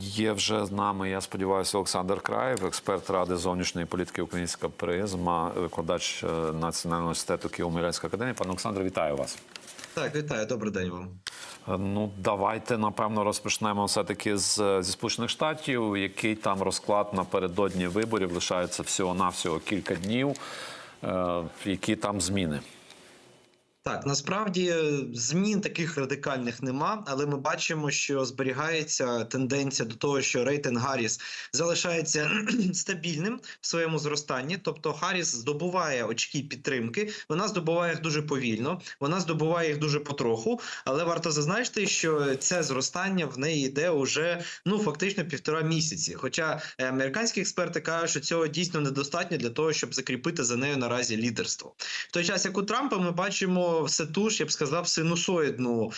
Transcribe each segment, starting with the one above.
Є вже з нами, я сподіваюся, Олександр Краєв, експерт ради зовнішньої політики Українська призма, викладач е, Національного університету Києво-Могилянської академії. Пане Олександре, вітаю вас. Так, вітаю, добрий день вам. Е, Ну, давайте напевно розпочнемо все-таки з зі Сполучених Штатів. Який там розклад напередодні виборів лишається всього навсього кілька днів. Е, Які там зміни? Так, насправді е, змін таких радикальних нема, але ми бачимо, що зберігається тенденція до того, що рейтинг Гарріс залишається стабільним в своєму зростанні. Тобто Гарріс здобуває очки підтримки. Вона здобуває їх дуже повільно, вона здобуває їх дуже потроху. Але варто зазначити, що це зростання в неї йде уже ну фактично півтора місяці. Хоча е, американські експерти кажуть, що цього дійсно недостатньо для того, щоб закріпити за нею наразі лідерство. В той час, як у Трампа, ми бачимо все ту ж, я б сказав, синусоїдну.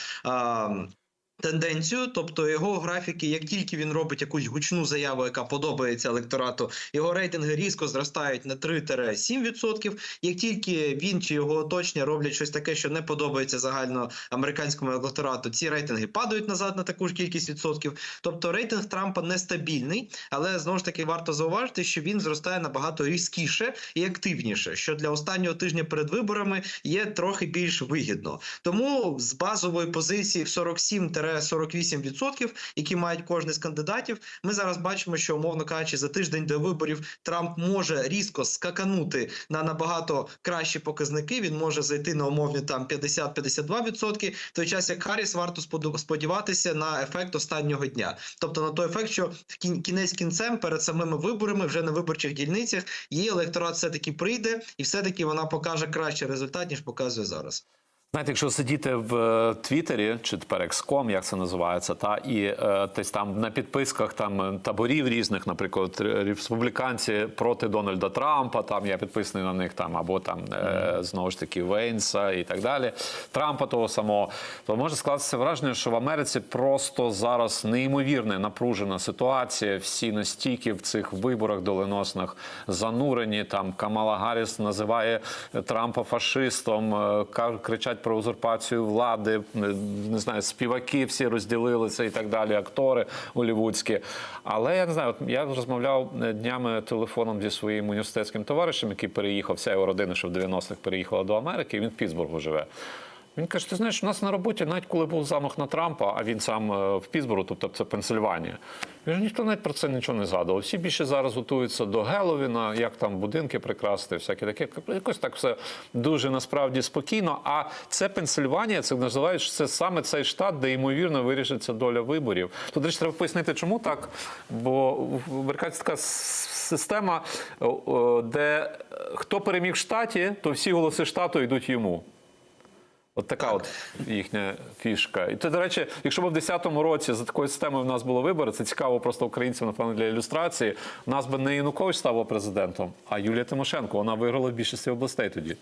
Тенденцію, тобто його графіки, як тільки він робить якусь гучну заяву, яка подобається електорату, його рейтинги різко зростають на 3-7%. Як тільки він чи його оточення роблять щось таке, що не подобається загальноамериканському електорату, ці рейтинги падають назад на таку ж кількість відсотків. Тобто рейтинг Трампа нестабільний, але знову ж таки варто зауважити, що він зростає набагато різкіше і активніше, що для останнього тижня перед виборами є трохи більш вигідно. Тому з базової позиції в 47-48%, які мають кожен з кандидатів, ми зараз бачимо, що умовно кажучи, за тиждень до виборів Трамп може різко скаканути на набагато кращі показники. Він може зайти на умовні там 50-52%, в той час як Харріс варто сподіватися на ефект останнього дня, тобто на той ефект, що в кін- кінець кінцем перед самими виборами, вже на виборчих дільницях, її електорат все таки прийде, і все таки вона покаже кращий результат ніж показує зараз. Знаєте, якщо сидіти в е, Твіттері, чи тепер X.com, як це називається, та і е, десь там на підписках там е, таборів різних, наприклад, республіканці проти Дональда Трампа, там я підписаний на них там, або там е, знову ж таки Вейнса і так далі. Трампа того самого, то може скластися враження, що в Америці просто зараз неймовірна напружена ситуація. Всі настільки в цих виборах доленосних занурені. Там Камала Гарріс називає Трампа фашистом, е, кричать про узурпацію влади. Не знаю, співаки всі розділилися і так далі, актори голівудські. Але я не знаю, от я розмовляв е, днями телефоном зі своїм університетським товаришем, який переїхав, вся його родина, що в 90-х переїхала до Америки, і він в Пітсбургу живе. Він каже: ти знаєш, у нас на роботі, навіть коли був замах на Трампа, а він сам е, в Пітсбургу, тобто це Пенсильванія. Він ніхто навіть про це нічого не згадував. Всі більше зараз готуються до Геловіна, як там будинки прикрасити, всяке таке. Якось так все дуже насправді спокійно. А це Пенсильванія, це називають що це саме цей штат, де ймовірно вирішиться доля виборів. Тут речі, треба пояснити, чому так. Бо в така система, о, де хто переміг в штаті, то всі голоси штату йдуть йому. От така от їхня фішка. І то, до речі, якщо б в 10-му році за такою системою в нас було вибори, це цікаво просто українцям, напевно, для ілюстрації. Нас би не Янукович став президентом, а Юлія Тимошенко. Вона виграла в більшості областей тоді.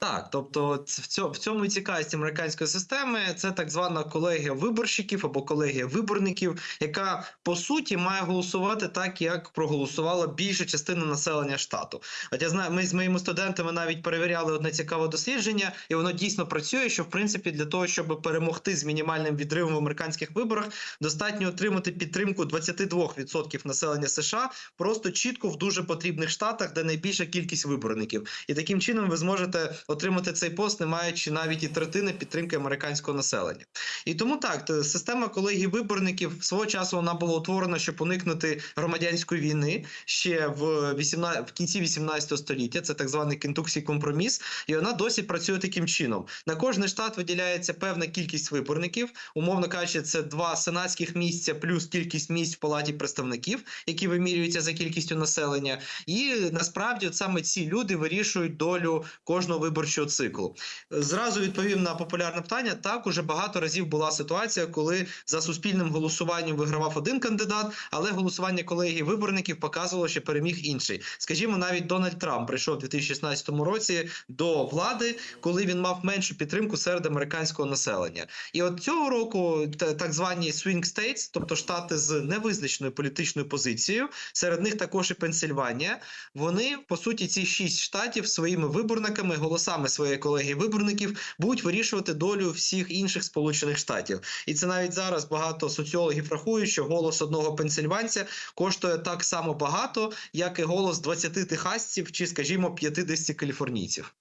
Так, тобто в цьому, і цікавість американської системи це так звана колегія виборщиків або колегія виборників, яка по суті має голосувати так, як проголосувала більша частина населення штату. От я знаю, ми з моїми студентами навіть перевіряли одне цікаве дослідження, і воно дійсно працює. Що в принципі для того, щоб перемогти з мінімальним відривом в американських виборах, достатньо отримати підтримку 22% населення США просто чітко в дуже потрібних штатах, де найбільша кількість виборників, і таким чином ви зможете отримати цей пост, не маючи навіть і третини підтримки американського населення. І тому так, система колегії виборників свого часу вона була утворена, щоб уникнути громадянської війни ще в 18, в кінці 18 століття. Це так званий Кентукський компроміс, і вона досі працює таким чином. На кожний штат виділяється певна кількість виборників, умовно кажучи, це два сенатських місця плюс кількість місць в палаті представників, які вимірюються за кількістю населення. І насправді саме ці люди вирішують долю кожного виборчого циклу. Зразу відповім на популярне питання. Так уже багато разів була ситуація, коли за суспільним голосуванням вигравав один кандидат, але голосування колегії виборників показувало, що переміг інший. Скажімо, навіть Дональд Трамп прийшов у 2016 році до влади, коли він мав меншу підтримку серед американського населення. І от цього року та- так звані swing states, тобто штати з невизначеною політичною позицією, серед них також і Пенсильванія. Вони по суті ці шість штатів своїми виборниками голосами саме своєї колегії виборників будуть вирішувати долю всіх інших сполучених штатів. І це навіть зараз багато соціологів рахують, що голос одного пенсильванця коштує так само багато, як і голос 20 техасців чи, скажімо, 50 каліфорнійців.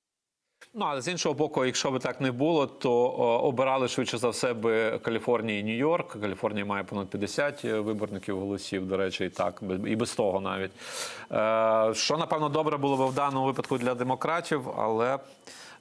Ну, але з іншого боку, якщо би так не було, то о, обирали швидше за все би Каліфорнія і Нью-Йорк. Каліфорнія має понад 50 виборників голосів, до речі, і так, і без того навіть. Е, що, напевно, добре було б в даному випадку для демократів, але.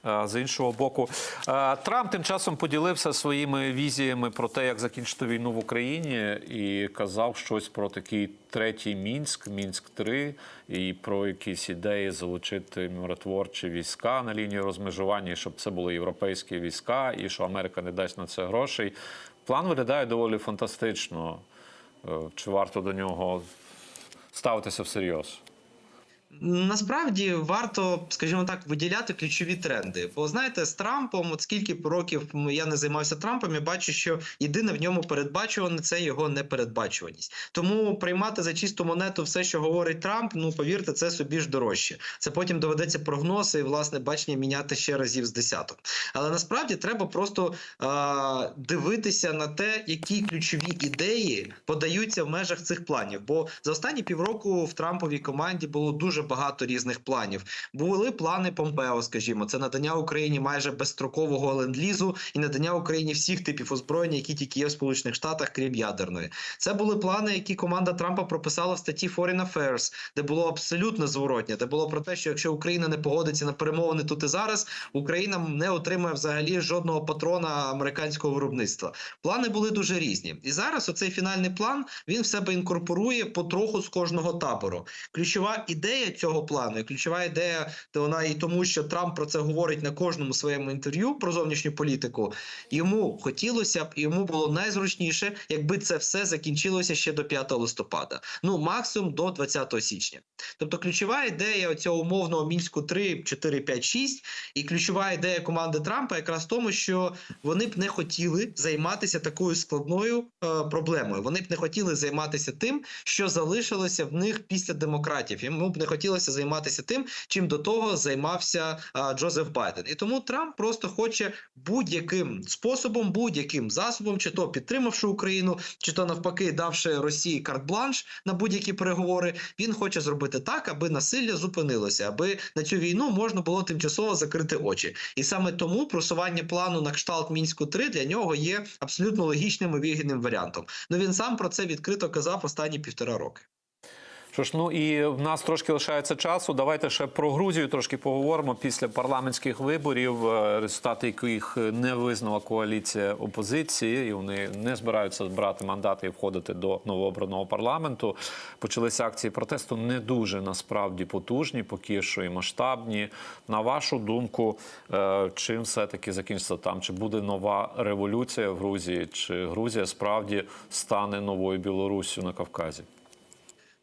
Е, З іншого боку, Е, Трамп тим часом поділився своїми візіями про те, як закінчити війну в Україні, і казав щось про такий третій мінськ, мінськ 3 і про якісь ідеї залучити миротворчі війська на лінію розмежування, щоб це були європейські війська, і що Америка не дасть на це грошей. План виглядає доволі фантастично. Е, Чи варто до нього ставитися всерйоз? Насправді варто, скажімо так, виділяти ключові тренди. Бо знаєте, з Трампом, от скільки років я не займався Трампом, я бачу, що єдине в ньому передбачуване це його непередбачуваність. Тому приймати за чисту монету все, що говорить Трамп, ну повірте, це собі ж дорожче. Це потім доведеться прогнози і власне бачення міняти ще разів з десяток. Але насправді треба просто а, дивитися на те, які ключові ідеї подаються в межах цих планів. Бо за останні півроку в Трамповій команді було дуже багато різних планів. Були плани Помпео, скажімо, це надання Україні майже безстрокового ленд-лізу і надання Україні всіх типів озброєння, які тільки є в Сполучених Штатах, крім ядерної. Це були плани, які команда Трампа прописала в статті Foreign Affairs, де було абсолютно зворотнє, де було про те, що якщо Україна не погодиться на перемовини тут і зараз, Україна не отримає взагалі жодного патрона американського виробництва. Плани були дуже різні, і зараз оцей фінальний план він в себе інкорпорує потроху з кожного табору. Ключова ідея цього плану, і ключова ідея, то вона і тому, що Трамп про це говорить на кожному своєму інтерв'ю про зовнішню політику. Йому хотілося б, йому було найзручніше, якби це все закінчилося ще до 5 листопада. Ну максимум до 20 січня. Тобто, ключова ідея цього умовного мінську 3, 4, 5, 6, і ключова ідея команди Трампа якраз в тому, що вони б не хотіли займатися такою складною е, проблемою. Вони б не хотіли займатися тим, що залишилося в них після демократів. Йому б не хотілося займатися тим, чим до того займався Джозеф Байден. І тому Трамп просто хоче будь-яким способом, будь-яким засобом, чи то підтримавши Україну, чи то навпаки, давши Росії карт-бланш на будь-які переговори. Він хоче зробити так, аби насилля зупинилося, аби на цю війну можна було тимчасово закрити очі. І саме тому просування плану на кшталт мінську 3 для нього є абсолютно логічним і вигідним варіантом. Ну він сам про це відкрито казав останні півтора роки. Що ж, ну і в нас трошки лишається часу. Давайте ще про Грузію трошки поговоримо після парламентських виборів, е, результати яких не визнала коаліція опозиції, і вони не збираються брати мандати і входити до новообраного парламенту. Почалися акції протесту не дуже насправді потужні, поки що і масштабні. На вашу думку, е, чим все таки закінчиться там? Чи буде нова революція в Грузії? Чи Грузія справді стане новою Білоруссю на Кавказі?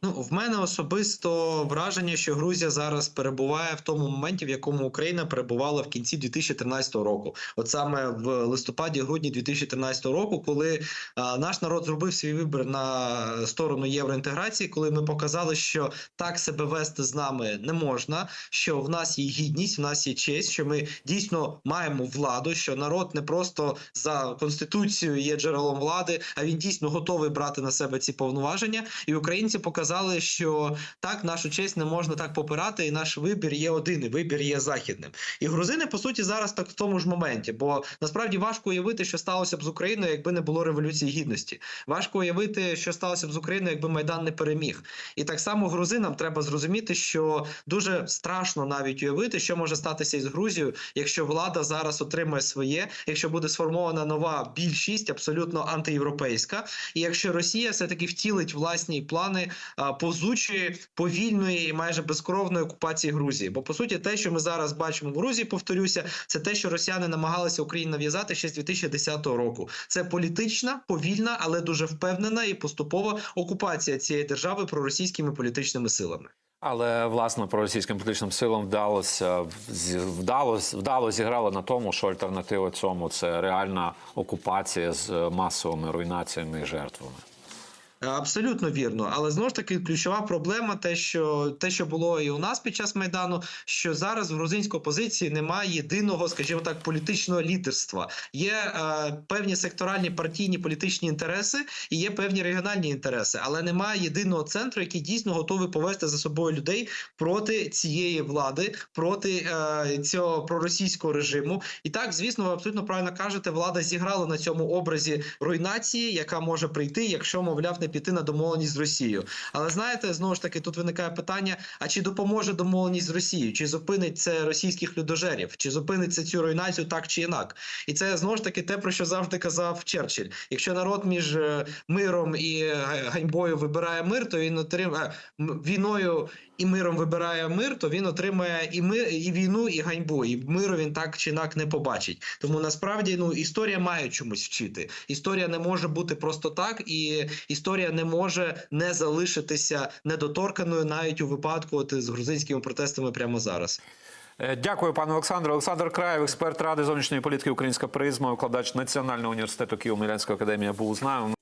Ну, в мене особисто враження, що Грузія зараз перебуває в тому моменті, в якому Україна перебувала в кінці 2013 року, от саме в листопаді-грудні 2013 року, коли а, наш народ зробив свій вибір на сторону євроінтеграції, коли ми показали, що так себе вести з нами не можна, що в нас є гідність, в нас є честь, що ми дійсно маємо владу, що народ не просто за конституцією є джерелом влади, а він дійсно готовий брати на себе ці повноваження, і українці показали, що так нашу честь не можна так попирати, і наш вибір є один, і вибір є західним. І грузини по суті зараз так в тому ж моменті, бо насправді важко уявити, що сталося б з Україною, якби не було революції гідності. Важко уявити, що сталося б з Україною, якби майдан не переміг. І так само грузинам треба зрозуміти, що дуже страшно навіть уявити, що може статися із Грузією, якщо влада зараз отримає своє, якщо буде сформована нова більшість, абсолютно антиєвропейська, і якщо Росія все таки втілить власні плани повзучої, повільної і майже безкровної окупації Грузії. Бо по суті, те, що ми зараз бачимо в Грузії, повторюся, це те, що росіяни намагалися Україні нав'язати ще з 2010 року. Це політична, повільна, але дуже впевнена і поступова окупація цієї держави проросійськими політичними силами. Але власне проросійським політичним силам вдалося вдалося вдало зіграло на тому, що альтернатива цьому це реальна окупація з масовими руйнаціями і жертвами. Абсолютно вірно, але знову ж таки ключова проблема, те, що те, що було і у нас під час майдану, що зараз в грузинській опозиції немає єдиного, скажімо так, політичного лідерства. Є е, певні секторальні партійні політичні інтереси і є певні регіональні інтереси, але немає єдиного центру, який дійсно готовий повести за собою людей проти цієї влади, проти е, цього проросійського режиму. І так, звісно, ви абсолютно правильно кажете, влада зіграла на цьому образі руйнації, яка може прийти, якщо, мовляв, не піти на домовленість з Росією. Але знаєте, знову ж таки, тут виникає питання: а чи допоможе домовленість з Росією? Чи зупинить це російських людожерів? Чи зупинить це цю руйнацію так чи інак? І це знову ж таки те, про що завжди казав Черчилль. Якщо народ між е, миром і е, ганьбою вибирає мир, то він отримає війною і миром вибирає мир, то він отримає і мир, і війну, і ганьбу. І миру він так чи інак не побачить. Тому насправді ну історія має чомусь вчити. Історія не може бути просто так, і історія не може не залишитися недоторканою навіть у випадку от, з грузинськими протестами прямо зараз. Е, Дякую, пане Олександре. Олександр Краєв, експерт ради зовнішньої політики Українська призма, викладач Національного університету Києво-Мілянської академії був з нами.